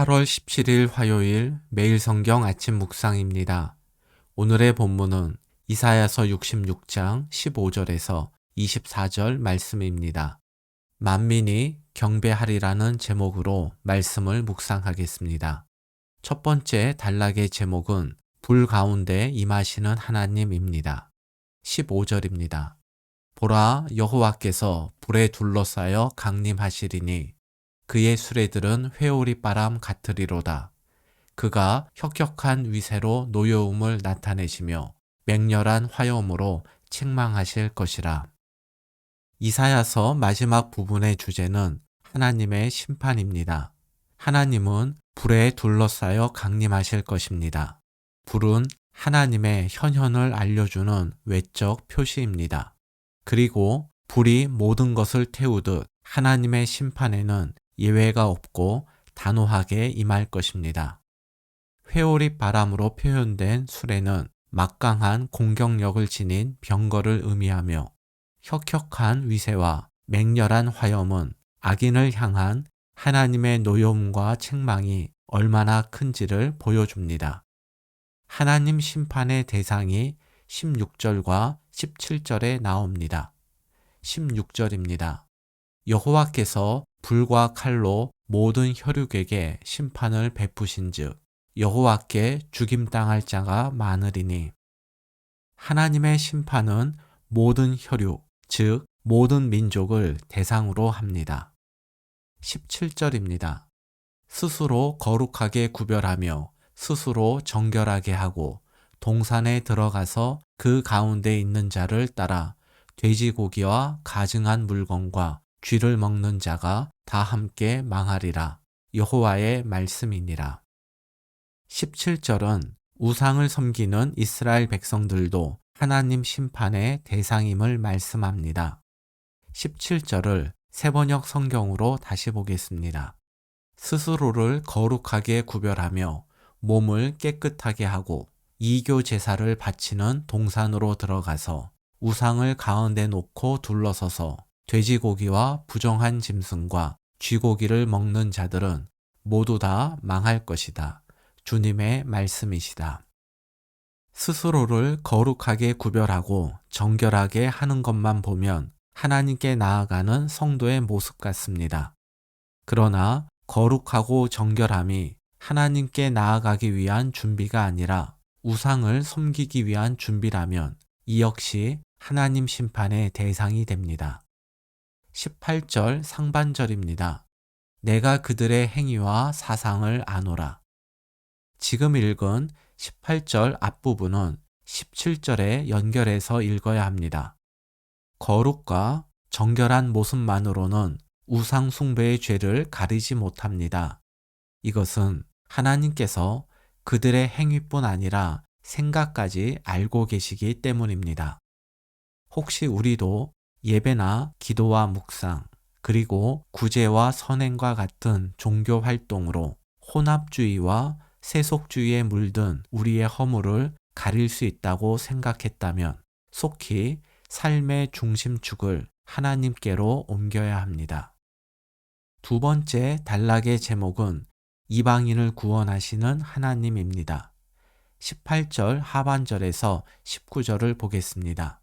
8월 17일 화요일 매일 성경 아침 묵상입니다. 오늘의 본문은 이사야서 66장 15절에서 24절 말씀입니다. 만민이 경배하리라는 제목으로 말씀을 묵상하겠습니다. 첫 번째 단락의 제목은 불 가운데 임하시는 하나님입니다. 15절입니다. 보라 여호와께서 불에 둘러싸여 강림하시리니 그의 수레들은 회오리 바람 같으리로다. 그가 혁혁한 위세로 노여움을 나타내시며 맹렬한 화염으로 책망하실 것이라. 이사야서 마지막 부분의 주제는 하나님의 심판입니다. 하나님은 불에 둘러싸여 강림하실 것입니다. 불은 하나님의 현현을 알려주는 외적 표시입니다. 그리고 불이 모든 것을 태우듯 하나님의 심판에는 예외가 없고 단호하게 임할 것입니다. 회오리 바람으로 표현된 수레는 막강한 공격력을 지닌 병거를 의미하며 혁혁한 위세와 맹렬한 화염은 악인을 향한 하나님의 노여움과 책망이 얼마나 큰지를 보여줍니다. 하나님 심판의 대상이 16절과 17절에 나옵니다. 16절입니다. 여호와께서 불과 칼로 모든 혈육에게 심판을 베푸신즉 여호와께 죽임 당할 자가 많으리니 하나님의 심판은 모든 혈육 즉 모든 민족을 대상으로 합니다. 17절입니다. 스스로 거룩하게 구별하며 스스로 정결하게 하고 동산에 들어가서 그 가운데 있는 자를 따라 돼지고기와 가증한 물건과 쥐를 먹는 자가 다 함께 망하리라. 여호와의 말씀이니라. 17절은 우상을 섬기는 이스라엘 백성들도 하나님 심판의 대상임을 말씀합니다. 17절을 세번역 성경으로 다시 보겠습니다. 스스로를 거룩하게 구별하며 몸을 깨끗하게 하고 이교 제사를 바치는 동산으로 들어가서 우상을 가운데 놓고 둘러서서 돼지고기와 부정한 짐승과 쥐고기를 먹는 자들은 모두 다 망할 것이다. 주님의 말씀이시다. 스스로를 거룩하게 구별하고 정결하게 하는 것만 보면 하나님께 나아가는 성도의 모습 같습니다. 그러나 거룩하고 정결함이 하나님께 나아가기 위한 준비가 아니라 우상을 섬기기 위한 준비라면 이 역시 하나님 심판의 대상이 됩니다. 18절 상반절입니다. 내가 그들의 행위와 사상을 아노라. 지금 읽은 18절 앞부분은 17절에 연결해서 읽어야 합니다. 거룩과 정결한 모습만으로는 우상숭배의 죄를 가리지 못합니다. 이것은 하나님께서 그들의 행위뿐 아니라 생각까지 알고 계시기 때문입니다. 혹시 우리도 예배나 기도와 묵상, 그리고 구제와 선행과 같은 종교 활동으로 혼합주의와 세속주의에 물든 우리의 허물을 가릴 수 있다고 생각했다면 속히 삶의 중심축을 하나님께로 옮겨야 합니다. 두 번째 단락의 제목은 이방인을 구원하시는 하나님입니다. 18절 하반절에서 19절을 보겠습니다.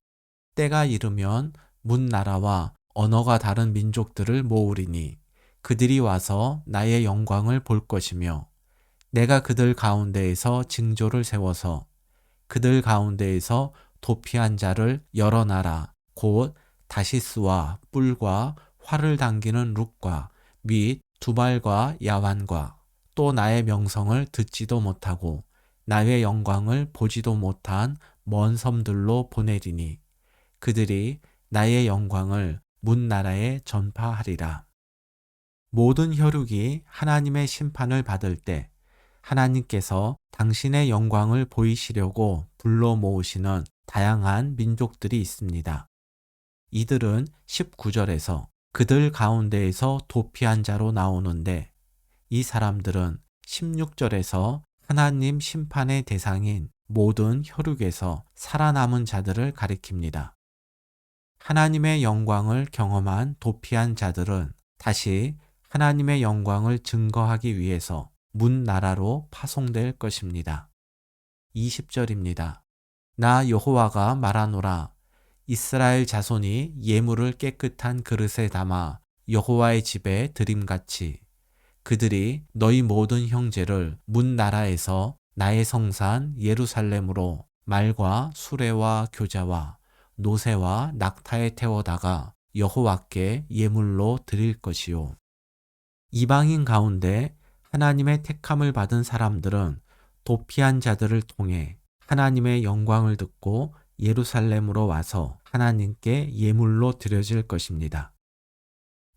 때가 이르면 문나라와 언어가 다른 민족들을 모으리니 그들이 와서 나의 영광을 볼 것이며 내가 그들 가운데에서 징조를 세워서 그들 가운데에서 도피한 자를 여러 나라. 곧 다시스와 뿔과 활을 당기는 룩과 및 두발과 야완과 또 나의 명성을 듣지도 못하고 나의 영광을 보지도 못한 먼 섬들로 보내리니 그들이 나의 영광을 문 나라에 전파하리라. 모든 혈육이 하나님의 심판을 받을 때 하나님께서 당신의 영광을 보이시려고 불러 모으시는 다양한 민족들이 있습니다. 이들은 19절에서 그들 가운데에서 도피한 자로 나오는데 이 사람들은 16절에서 하나님 심판의 대상인 모든 혈육에서 살아남은 자들을 가리킵니다. 하나님의 영광을 경험한 도피한 자들은 다시 하나님의 영광을 증거하기 위해서 문 나라로 파송될 것입니다. 20절입니다. 나 여호와가 말하노라 이스라엘 자손이 예물을 깨끗한 그릇에 담아 여호와의 집에 드림같이 그들이 너희 모든 형제를 문 나라에서 나의 성산 예루살렘으로 말과 수레와 교자와 노새와 낙타에 태워다가 여호와께 예물로 드릴 것이요. 이방인 가운데 하나님의 택함을 받은 사람들은 도피한 자들을 통해 하나님의 영광을 듣고 예루살렘으로 와서 하나님께 예물로 드려질 것입니다.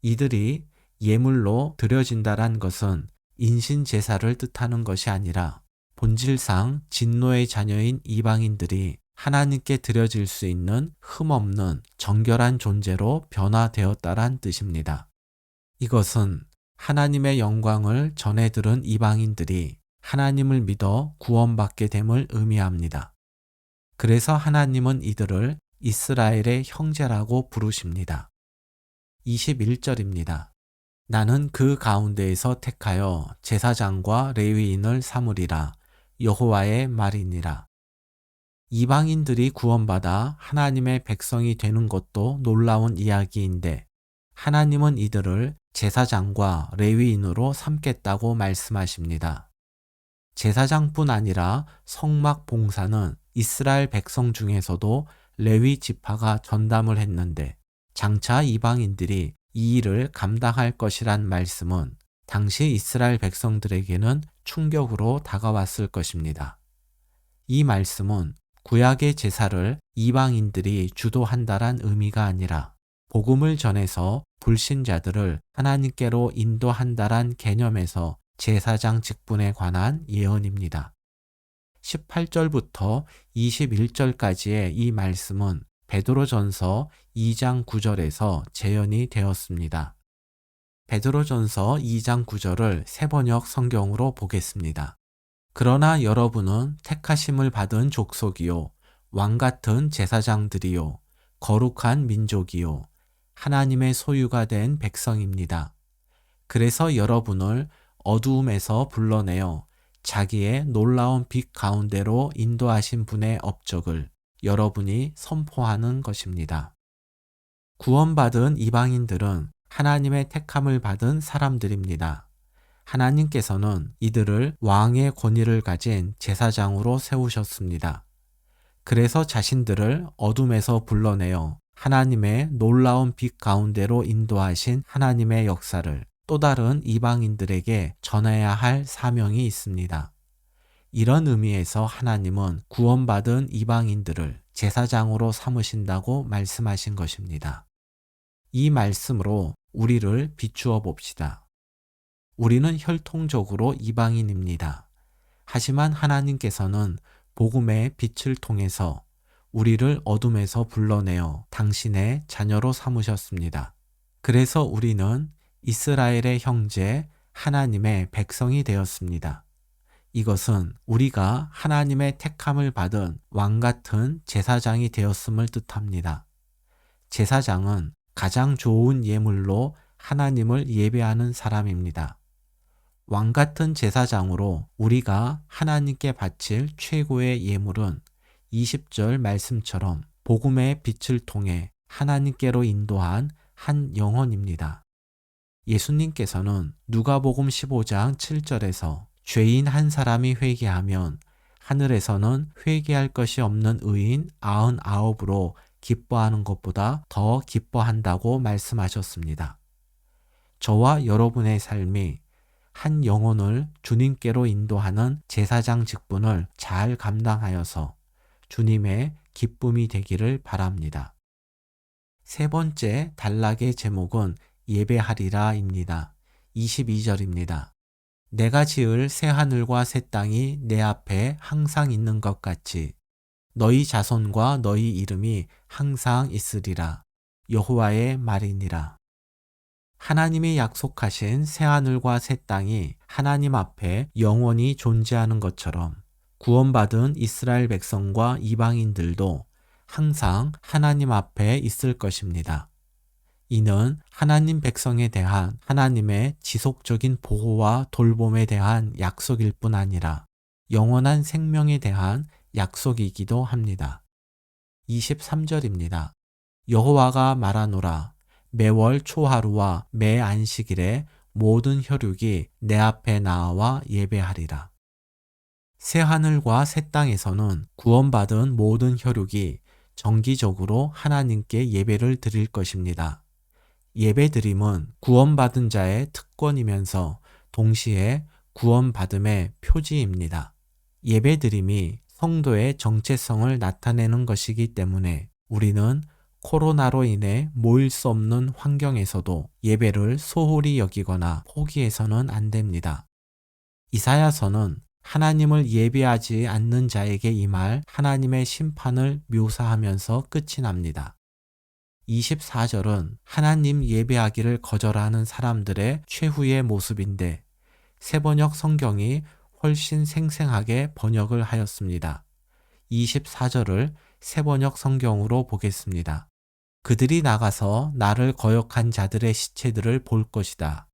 이들이 예물로 드려진다란 것은 인신 제사를 뜻하는 것이 아니라 본질상 진노의 자녀인 이방인들이 하나님께 드려질 수 있는 흠없는 정결한 존재로 변화되었다란 뜻입니다. 이것은 하나님의 영광을 전해 들은 이방인들이 하나님을 믿어 구원받게 됨을 의미합니다. 그래서 하나님은 이들을 이스라엘의 형제라고 부르십니다. 21절입니다. 나는 그 가운데에서 택하여 제사장과 레위인을 삼으리라 여호와의 말이니라. 이방인들이 구원받아 하나님의 백성이 되는 것도 놀라운 이야기인데 하나님은 이들을 제사장과 레위인으로 삼겠다고 말씀하십니다. 제사장뿐 아니라 성막 봉사는 이스라엘 백성 중에서도 레위 지파가 전담을 했는데 장차 이방인들이 이 일을 감당할 것이란 말씀은 당시 이스라엘 백성들에게는 충격으로 다가왔을 것입니다. 이 말씀은 구약의 제사를 이방인들이 주도한다란 의미가 아니라 복음을 전해서 불신자들을 하나님께로 인도한다란 개념에서 제사장 직분에 관한 예언입니다. 18절부터 21절까지의 이 말씀은 베드로전서 2장 9절에서 재현이 되었습니다. 베드로전서 2장 9절을 세 번역 성경으로 보겠습니다. 그러나 여러분은 택하심을 받은 족속이요 왕 같은 제사장들이요 거룩한 민족이요 하나님의 소유가 된 백성입니다. 그래서 여러분을 어두움에서 불러내어 자기의 놀라운 빛 가운데로 인도하신 분의 업적을 여러분이 선포하는 것입니다. 구원받은 이방인들은 하나님의 택함을 받은 사람들입니다. 하나님께서는 이들을 왕의 권위를 가진 제사장으로 세우셨습니다. 그래서 자신들을 어둠에서 불러내어 하나님의 놀라운 빛 가운데로 인도하신 하나님의 역사를 또 다른 이방인들에게 전해야 할 사명이 있습니다. 이런 의미에서 하나님은 구원받은 이방인들을 제사장으로 삼으신다고 말씀하신 것입니다. 이 말씀으로 우리를 비추어 봅시다. 우리는 혈통적으로 이방인입니다. 하지만 하나님께서는 복음의 빛을 통해서 우리를 어둠에서 불러내어 당신의 자녀로 삼으셨습니다. 그래서 우리는 이스라엘의 형제 하나님의 백성이 되었습니다. 이것은 우리가 하나님의 택함을 받은 왕 같은 제사장이 되었음을 뜻합니다. 제사장은 가장 좋은 예물로 하나님을 예배하는 사람입니다. 왕 같은 제사장으로 우리가 하나님께 바칠 최고의 예물은 20절 말씀처럼 복음의 빛을 통해 하나님께로 인도한 한 영혼입니다. 예수님께서는 누가복음 15장 7절에서 죄인 한 사람이 회개하면 하늘에서는 회개할 것이 없는 의인 99으로 기뻐하는 것보다 더 기뻐한다고 말씀하셨습니다. 저와 여러분의 삶이 한 영혼을 주님께로 인도하는 제사장 직분을 잘 감당하여서 주님의 기쁨이 되기를 바랍니다. 세 번째 단락의 제목은 예배하리라입니다. 22절입니다. 내가 지을 새 하늘과 새 땅이 내 앞에 항상 있는 것 같이 너희 자손과 너희 이름이 항상 있으리라. 여호와의 말이니라. 하나님이 약속하신 새하늘과 새 땅이 하나님 앞에 영원히 존재하는 것처럼 구원받은 이스라엘 백성과 이방인들도 항상 하나님 앞에 있을 것입니다. 이는 하나님 백성에 대한 하나님의 지속적인 보호와 돌봄에 대한 약속일 뿐 아니라 영원한 생명에 대한 약속이기도 합니다. 23절입니다. 여호와가 말하노라 매월 초하루와 매 안식일에 모든 혈육이 내 앞에 나와 예배하리라. 새 하늘과 새 땅에서는 구원받은 모든 혈육이 정기적으로 하나님께 예배를 드릴 것입니다. 예배드림은 구원받은 자의 특권이면서 동시에 구원받음의 표지입니다. 예배드림이 성도의 정체성을 나타내는 것이기 때문에 우리는 코로나로 인해 모일 수 없는 환경에서도 예배를 소홀히 여기거나 포기해서는 안 됩니다. 이사야서는 하나님을 예배하지 않는 자에게 임할 하나님의 심판을 묘사하면서 끝이 납니다. 24절은 하나님 예배하기를 거절하는 사람들의 최후의 모습인데 세번역 성경이 훨씬 생생하게 번역을 하였습니다. 24절을 세번역 성경으로 보겠습니다. 그들이 나가서 나를 거역한 자들의 시체들을 볼 것이다.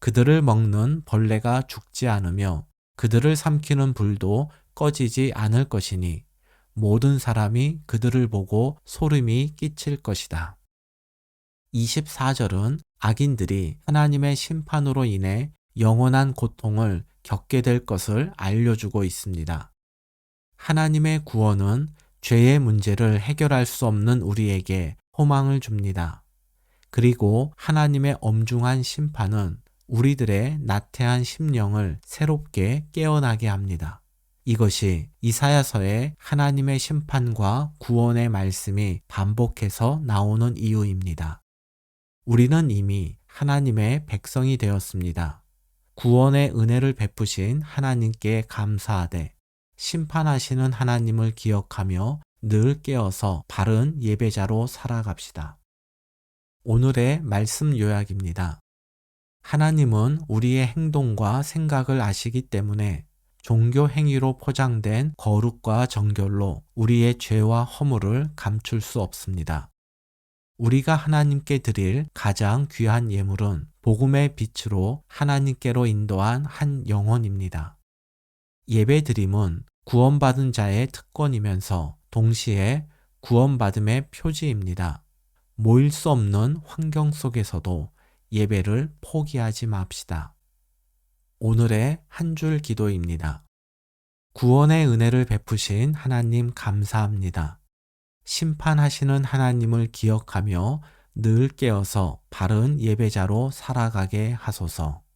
그들을 먹는 벌레가 죽지 않으며 그들을 삼키는 불도 꺼지지 않을 것이니 모든 사람이 그들을 보고 소름이 끼칠 것이다. 24절은 악인들이 하나님의 심판으로 인해 영원한 고통을 겪게 될 것을 알려주고 있습니다. 하나님의 구원은 죄의 문제를 해결할 수 없는 우리에게 호망을 줍니다. 그리고 하나님의 엄중한 심판은 우리들의 나태한 심령을 새롭게 깨어나게 합니다. 이것이 이사야서의 하나님의 심판과 구원의 말씀이 반복해서 나오는 이유입니다. 우리는 이미 하나님의 백성이 되었습니다. 구원의 은혜를 베푸신 하나님께 감사하되 심판하시는 하나님을 기억하며 늘 깨어서 바른 예배자로 살아갑시다. 오늘의 말씀 요약입니다. 하나님은 우리의 행동과 생각을 아시기 때문에 종교 행위로 포장된 거룩과 정결로 우리의 죄와 허물을 감출 수 없습니다. 우리가 하나님께 드릴 가장 귀한 예물은 복음의 빛으로 하나님께로 인도한 한 영혼입니다. 예배 드림은 구원받은 자의 특권이면서 동시에 구원받음의 표지입니다. 모일 수 없는 환경 속에서도 예배를 포기하지 맙시다. 오늘의 한 줄 기도입니다. 구원의 은혜를 베푸신 하나님 감사합니다. 심판하시는 하나님을 기억하며 늘 깨어서 바른 예배자로 살아가게 하소서.